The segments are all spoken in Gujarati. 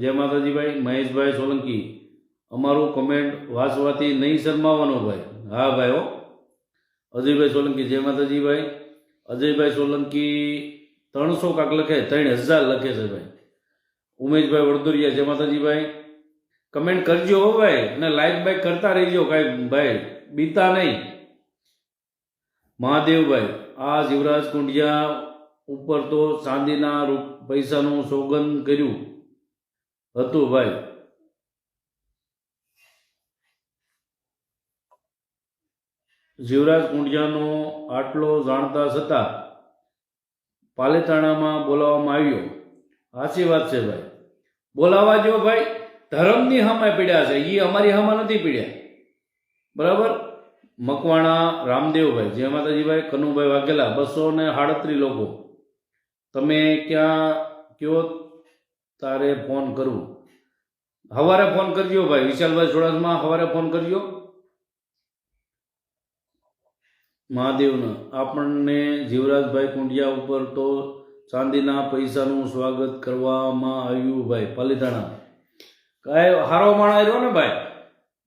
જય માતાજીભાઈ, મહેશભાઈ સોલંકી. અમારું કમેન્ટ વાંચવાથી નહીં શરમાવાનો ભાઈ. હા ભાઈ હો. અજયભાઈ સોલંકી, જય માતાજીભાઈ. અજયભાઈ સોલંકી ત્રણસો કાંક લખે, ત્રણ હજાર લખે છે ભાઈ. ઉમેશભાઈ વડદુરિયા, જય માતાજીભાઈ. કમેન્ટ કરજો હો ભાઈ, અને લાઈક બાઈક કરતા રહેજો કાંઈ ભાઈ. બીતા નહીં. મહાદેવભાઈ, આ જીવરાજ કુંડિયા ઉપર તો ચાંદીના રૂપ પૈસાનું સોગંદ કર્યું. હતું ભાઈ. જીવરાજ કુંડિયાનો આટલો જાણતા છતાં પાલેતાણામાં બોલાવવામાં આવ્યો. સાચી વાત છે ભાઈ. બોલાવા જો ભાઈ, ધર્મની હામે પીડ્યા છે. એ અમારી હામાં નથી પીડ્યા. બરાબર? મકવાણા રામદેવભાઈ જય માતાજીભાઈ, કનુભાઈ વાઘેલા, બસો ને સાડત્રીસ લોકો. તમે ક્યાં કયો, તારે ફોન કરવું. સવારે ફોન કરજો ભાઈ, વિશાલભાઈ ચોડાસમાં સવારે ફોન કરજો. મહાદેવના. આપણને જીવરાજભાઈ કુંડિયા ઉપર તો ચાંદીના પૈસાનું સ્વાગત કરવામાં આવ્યું ભાઈ પાલીતાણા કાંઈ હારો માણા આવ્યો ને ભાઈ?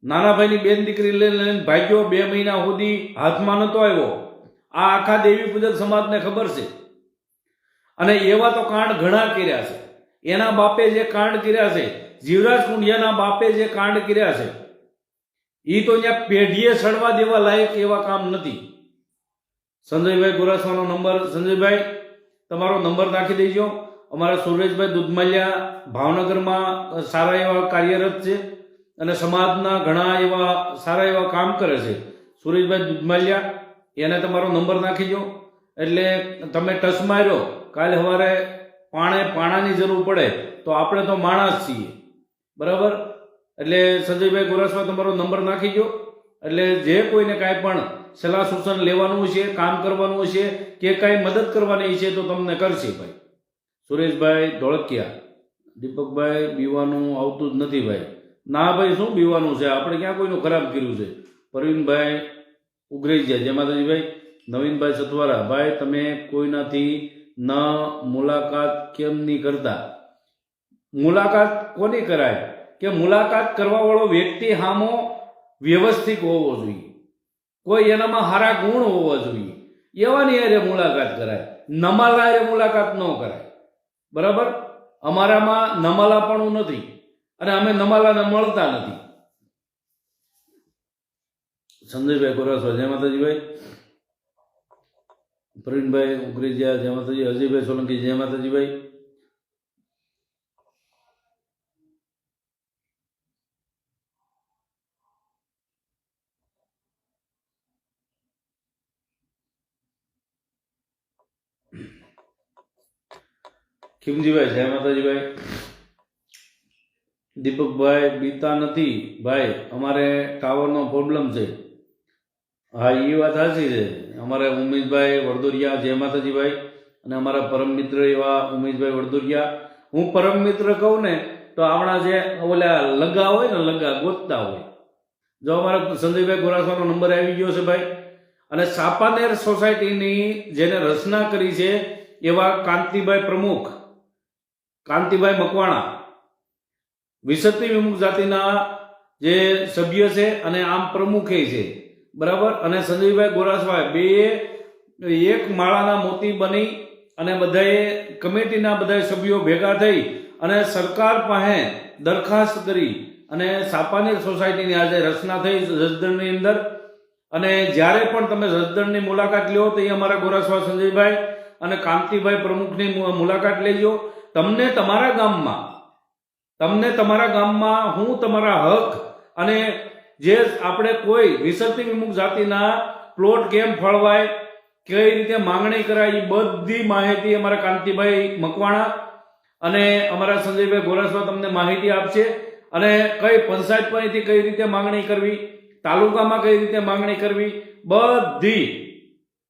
નાના ભાઈની બેન દીકરી લઈને લઈને ભાગ્યો બે મહિના સુધી હાથમાં નહોતો આવ્યો. આ આખા દેવી પૂજક સમાજને ખબર છે. અને એવા તો કાંડ ઘણા કર્યા છે. એના બાપે જે કાંડ કર્યા છે જીવરાજ કુંડિયાના બાપે જે કાંડ કર્યા છે એ તો અહીંયા પેઢીએ સડવા દેવા લાયક એવા કામ નથી. સંજયભાઈ ગોરાસવાનો નંબર, સંજયભાઈ, તમારો નંબર નાખી દેજો. અમારા સુરેશભાઈ દુધમલિયા ભાવનગરમાં સારા એવા કાર્યરત છે અને સમાજના ઘણા એવા સારા એવા કામ કરે છે. સુરેશભાઈ દુધમલિયા, એને તમારો નંબર નાખી દો. એટલે તમે ટચ માર્યો, કાલે સવારે પાણે પાણાની જરૂર પડે, તો આપણે તો માણસ છીએ. બરાબર? એટલે સંજયભાઈ ગોરાસવા તમારો નંબર નાખી દો એટલે જે કોઈને કાંઈ પણ સલાહ સૂચન લેવાનું છે, કામ કરવાનું છે, કે કાંઈ મદદ કરવાની છે, તો તમને કરશે ભાઈ. સુરેશભાઈ ધોળકિયા. દીપકભાઈ બીવાનું આવતું જ નથી ભાઈ. ના ભાઈ, શું બીવાનું છે? આપણે ક્યાં કોઈનું ખરાબ કર્યું છે? પરવીનભાઈ ઉઘરેજિયા. જય માતાજીભાઈ. નવીનભાઈ સતવારા ભાઈ, તમે કોઈનાથી ન મુલાકાત કેમ નહીં કરતા? મુલાકાત કોની કરાય? કે મુલાકાત કરવાવાળો વ્યક્તિ હામો વ્યવસ્થિત હોવો જોઈએ. કોઈ એનામાં સારા ગુણ હોવા જોઈએ. એવાની હારે મુલાકાત કરાય. નમાલા એ મુલાકાત ન કરાય. બરાબર? અમારામાં નમાલાપણું નથી અને અમે નમાલાને મળતા નથી. સંજયભાઈ કોરાસવા જય માતાજીભાઈ. પ્રવીણભાઈ ઉગરેજિયા, જય માતાજી. અજયભાઈ સોલંકી, જય માતાજીભાઈ. ખીમજીભાઈ જય માતાજીભાઈ. દીપકભાઈ, બીતા નથી. ભાઈ, અમારે ટાવરનો પ્રોબ્લેમ છે. હા એ વાત સાચી છે. અમારે ઉમેશભાઈ વડદોરિયા, જય માતાજીભાઈ. અને અમારા પરમ મિત્ર એવા ઉમેશભાઈ વડદોરિયા. હું પરમ મિત્ર કહું ને, તો આપણા જે ઓલા લગા હોય ને, લગા ગોતતા હોય. જો અમારા સંજયભાઈ ગોરાસવાનો નંબર આવી ગયો છે ભાઈ. અને સાપાનેર સોસાયટીની જેને રચના કરી છે એવા કાંતિભાઈ પ્રમુખ. કાંતિભાઈ મકવાણા વિસતી વિમુખ જાતિના જે સભ્ય છે અને આમ પ્રમુખે છે, બરાબર? અને સંજયભાઈ ગોરાસભાઈ બે, એક માળાના મોતી બની અને બધાએ કમિટીના બધા સભ્યો ભેગા થઈ અને સરકાર પાસે દરખાસ્ત કરી અને સાપાનેર સોસાયટીની આજે રચના થઈ જસદણની અંદર. અને જ્યારે પણ તમે જસદણની મુલાકાત લ્યો તો અમારા ગોરાસવા સંજયભાઈ અને કાંતિભાઈ પ્રમુખની મુલાકાત લેજો. તમને તમારા ગામમાં, તમને તમારા ગામમાં હું તમારા હક અને જે આપણે કોઈ વિસર્તી વિમુખ જાતિના પ્લોટ કેમ ફળવાય, કઈ રીતે માંગણી કરાય એ બધી માહિતી અમારા કાંતિભાઈ મકવાણા અને અમારા સંજયભાઈ ગોરાસવા તમને માહિતી આપશે અને કઈ પંચાયત પાસેથી કઈ રીતે માંગણી કરવી, તાલુકામાં કઈ રીતે માંગણી કરવી, બધી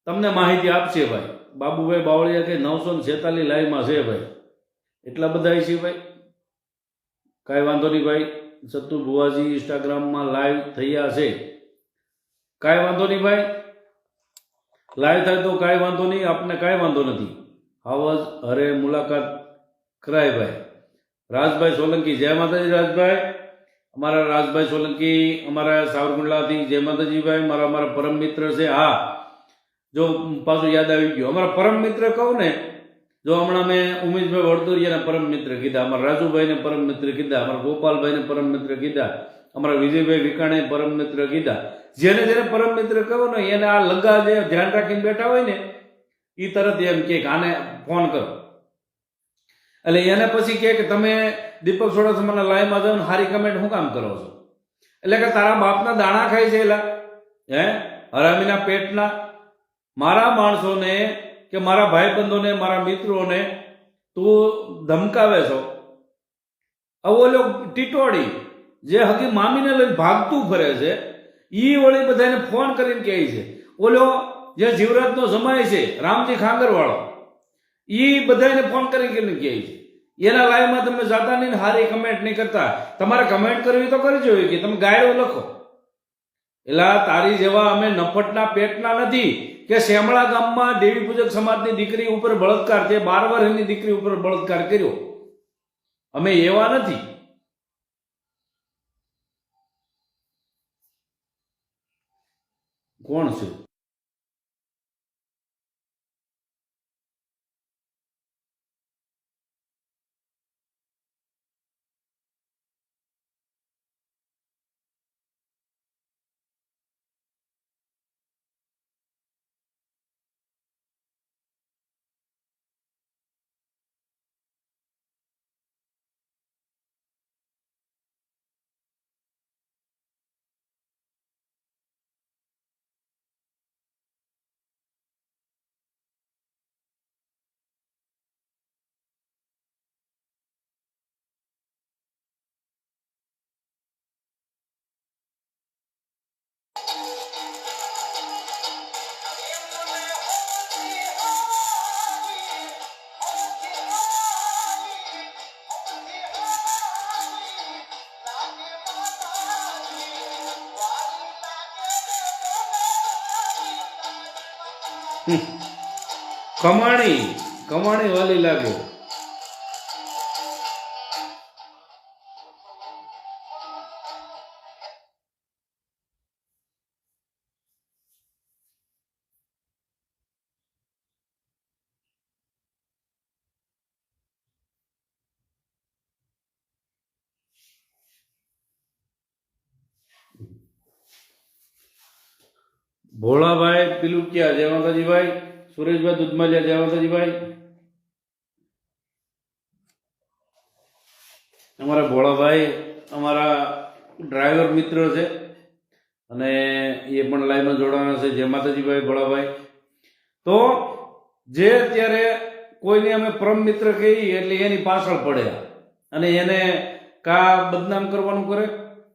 તમને માહિતી આપશે ભાઈ. બાબુભાઈ બાવળિયા કે નવસો ને છેતાલીસ લાઈવમાં છે ભાઈ. એટલા બધા છે ભાઈ. કાંઈ વાંધો નહીં ભાઈ. સત્તુ ભુવાજી ઇન્સ્ટાગ્રામમાં લાઈવ થયા છે. કાંઈ વાંધો નહીં ભાઈ. લાઈવ થાય તો કાંઈ વાંધો નહીં, આપને કાંઈ વાંધો નથી. હાવજ હરે મુલાકાત કરાય ભાઈ. રાજભાઈ સોલંકી, જય માતાજી રાજભાઈ. અમારા રાજભાઈ સોલંકી, અમારા સાવરકુંડલાથી જય માતાજીભાઈ મારા અમારા પરમ મિત્ર છે. હા, જો પાછું યાદ આવી ગયું. અમારા પરમ મિત્ર કહું ને જો હમણાં મેં ઉમેશભાઈ વડતુરિયાને પરમ મિત્ર કીધા, અમારા રાજુભાઈને પરમ મિત્ર કીધા, અમારા ગોપાલભાઈને પરમ મિત્ર કીધા, અમારા વિજયભાઈ વિકાણે પરમ મિત્ર કીધા. જેને જેને પરમ મિત્ર કહો ને, એને આ લગા જે ધ્યાન રાખીને બેઠા હોય ને એ તરત એમ કે આને ફોન કરો. એટલે એને પછી કહે કે તમે દીપક સોડાસમાના લાઈવમાં જાઓ ને સારી કમેન્ટ શું કામ કરો છો? એટલે કે તારા બાપના દાણા ખાય છે એલા, હે? હરામીના પેટના. મારા માણસોને કે મારા ભાઈબંધોને, મારા મિત્રોને તું ધમકાવે છો. અવોલો ટીટોડી જે હકી મામીને લઈને ભાગતું ફરે છે એ વળી બધાને ફોન કરીને કહે છે, ઓલો, જે જીવરાજનો જમાય છે, રામજી ખાંગરવાળો. એ બધાને ફોન કરીને કહે છે. એના લાઈવમાં તમે જાતા નહીં હારી કમેન્ટ નહીં કરતા. તમારે કમેન્ટ કરવી તો કરી જોઈએ કે, તમે ગાયડો લખો. એલા, તારી જેવા અમે નફટના પેટના નથી કે શેમળા ગામમાં દેવી પૂજક સમાજની દીકરી ઉપર બળાત્કાર છે બાર વર્ષની દીકરી ઉપર બળાત્કાર કર્યો. અમે એવા નથી. કોણ છે? કમાણી કમાણી વાલી લાગે. ભોળાભાઈ પિલુકિયા જય માતાજીભાઈ. સુરેશભાઈ દુધમાલિયા, જય માતાજીભાઈ. અમારા ભોળાભાઈ અમારા ડ્રાઈવર મિત્ર છે અને એ પણ લાઈનમાં જોડાવાના છે. જય માતાજીભાઈ ભોળાભાઈ. તો જે અત્યારે કોઈને અમે પરમ મિત્ર કહીએ એટલે એની પાછળ પડ્યા અને એને કા બદનામ કરવાનું કરે?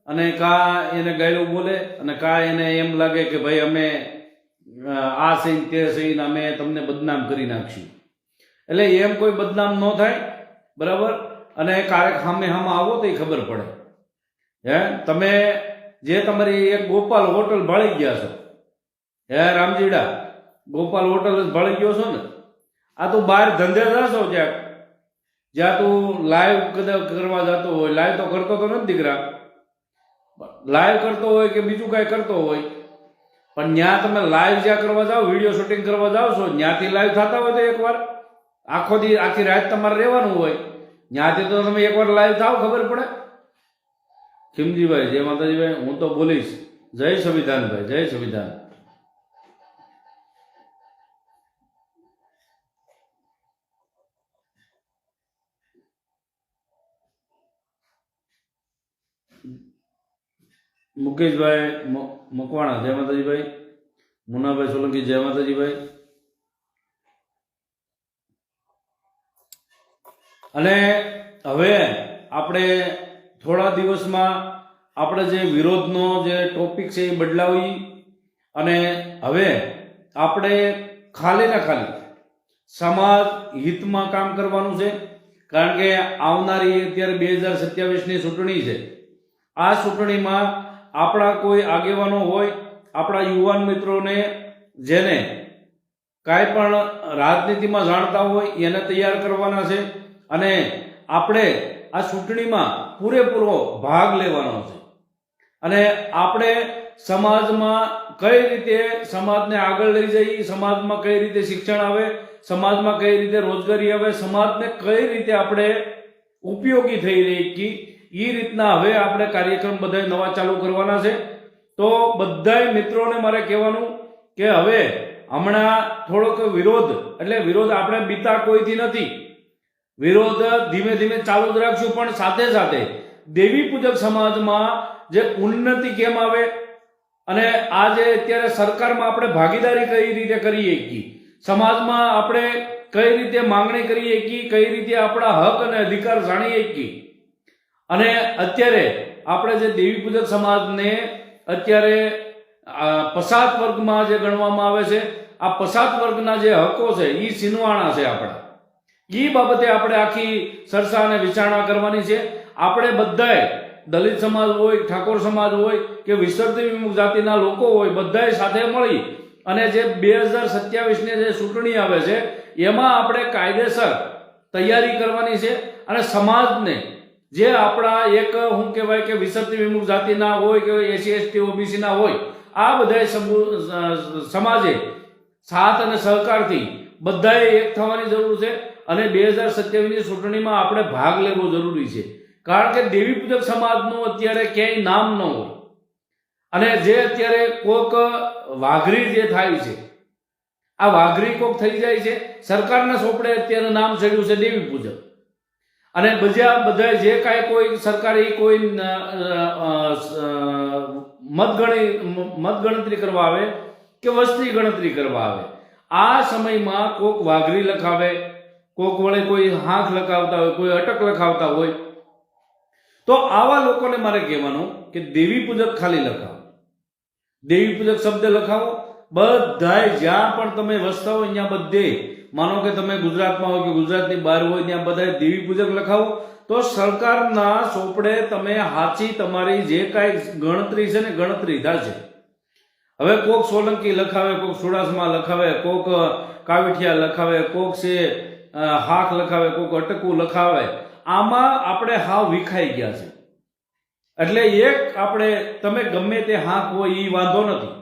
અને કા એને ગાયલું બોલે, અને કા એને એમ લાગે કે ભાઈ અમે આ સહી તે સહીન અમે તમને બદનામ કરી નાખશું. એટલે એમ કોઈ બદનામ ન થાય, બરાબર? અને કારેક સામે સામે આવો તો એ ખબર પડે. હે? તમે જે તમારી એક ગોપાલ હોટલ ભાળી ગયા છો. હે, રામજીડા? ગોપાલ હોટલ જ ભાળી ગયો છો ને? આ તું બહાર ધંધે જશો જ્યાં જ્યાં તું લાઈવ કદાચ કરવા જતો હોય લાઈવ તો કરતો તો નથી દીકરા. લાઈવ કરતો હોય કે બીજું કાંઈ કરતો હોય. પણ ત્યાં તમે લાઈવ જ્યાં કરવા જાઓ વીડિયો શૂટિંગ કરવા જાઓ છો ત્યાંથી લાઈવ થતા હોય તો એકવાર. આખો દી, આખી રાત તમારે રહેવાનું હોય. ત્યાંથી તો તમે એકવાર લાઈવ થાવ, ખબર પડે? ખીમજીભાઈ, જય માતાજીભાઈ, હું તો બોલીશ. જય સંવિધાનભાઈ, જય સંવિધાન. મુકેશભાઈ મકવાણા, જય માતાજીભાઈ. મુનાભાઈ સોલંકી, જય માતાજીભાઈ. અને હવે આપણે થોડા દિવસમાં આપણે જે વિરોધનો જે ટોપિક છે એ બદલાવી અને હવે આપણે ખાલી ના ખાલી સમાજ હિતમાં કામ કરવાનું છે, કારણ કે આવનારી અત્યારે બે હજાર સત્યાવીસની ચૂંટણી છે. આ ચૂંટણીમાં આપણા કોઈ આગેવાનો હોય, આપણા યુવાન મિત્રોને જેને કાંઈ પણ રાજનીતિમાં જાણતા હોય, એને તૈયાર કરવાના છે અને આપણે આ ચૂંટણીમાં પૂરેપૂરો ભાગ લેવાનો છે. અને આપણે સમાજમાં કઈ રીતે સમાજને આગળ લઈ જઈએ સમાજમાં કઈ રીતે શિક્ષણ આવે, સમાજમાં કઈ રીતે રોજગારી આવે, સમાજને કઈ રીતે આપણે ઉપયોગી થઈ રહી એ રીતના હવે આપણે કાર્યક્રમ બધા નવા ચાલુ કરવાના છે. તો બધાય મિત્રોને મારે કહેવાનું કે હવે હમણાં થોડોક વિરોધ, એટલે વિરોધ આપણે બીતા કોઈથી નથી. વિરોધ ધીમે ધીમે ચાલુ જ રાખશું, પણ સાથે સાથે દેવી પૂજક સમાજમાં જે ઉન્નતિ કેમ આવે અને આ જે અત્યારે સરકારમાં આપણે ભાગીદારી કઈ રીતે કરીએ કે સમાજમાં આપણે કઈ રીતે માંગણી કરીએ કે કઈ રીતે આપણા હક અને અધિકાર જાણીએ કી અને અત્યારે આપણે જે દેવી પૂજક સમાજને અત્યારે પસાત વર્ગમાં જે ગણવામાં આવે છે, આ પસાત વર્ગના જે હકો છે એ સિનવાણા છે આપણા. એ બાબતે આપણે આખી ચર્ચા અને વિચારણા કરવાની છે. આપણે બધાએ, દલિત સમાજ હોય, ઠાકોર સમાજ હોય, કે વિસર્જન વિમુખ જાતિના લોકો હોય, બધાએ સાથે મળી અને જે બે હજાર સત્યાવીસની જે ચૂંટણી આવે છે, એમાં આપણે કાયદેસર તૈયારી કરવાની છે અને સમાજને જે આપણા એક શું કહેવાય કે વિસર્તી વિમુખ જાતિના હોય કે એસી, એસટી, ઓબીસીના હોય, આ બધા સમાજે સાથ અને સહકારથી બધાએ એક થવાની જરૂર છે અને બે હજાર સત્યાવીસની ચૂંટણીમાં આપણે ભાગ લેવો જરૂરી છે. કારણ કે દેવી પૂજક સમાજનું અત્યારે ક્યાંય નામ ન હોય. અને જે અત્યારે કોક વાઘરી જે થાય છે, આ વાઘરી કોક થઈ જાય છે, સરકારના સોપડે અત્યારે નામ ચડ્યું છે દેવી પૂજક. અને બીજા બધા જે કાંઈ કોઈ સરકારી કોઈ મતગણી, મતગણતરી કરવા આવે કે વસ્તી ગણતરી કરવા આવે, આ સમયમાં કોક વાઘરી લખાવે, કોક વડે કોઈ હાંખ લખાવતા હોય, કોઈ અટક લખાવતા હોય, તો આવા લોકોને મારે કહેવાનું કે દેવી પૂજક ખાલી લખાવો. દેવી પૂજક શબ્દ લખાવો. બધાય જ્યાં પણ તમે વસતા હોય, ત્યાં બધે માનો કે તમે ગુજરાતમાં હોય કે ગુજરાતની બહાર હોય ત્યાં બધાય દેવી પૂજક લખાવો, તો સરકારના ચોપડે તમે હાચી તમારી જે કાંઈ ગણતરી છે ને ગણતરી થશે હવે કોક સોલંકી લખાવે, કોક સુડાસમાં લખાવે, કોક કાવીઠિયા લખાવે, કોક છે હાક લખાવે, કોક અટકું લખાવે, આમાં આપણે હાવ વિખાઈ ગયા છે. એટલે એક આપણે, તમે ગમે તે હાંક હોય એ વાંધો નથી.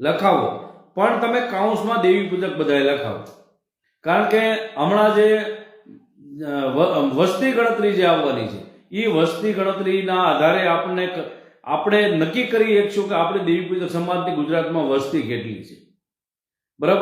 લખાવો. પણ તમે કાઉન્સમાં દેવી પૂજક બધાએ લખાવો. કારણ કે હમણાં જે વસ્તી ગણતરી જે આવવાની છે એ વસ્તી ગણતરીના આધારે આપણને આપણે નક્કી કરી શકશું કે આપણે દેવી પૂજક સમાજની ગુજરાતમાં વસ્તી કેટલી છે.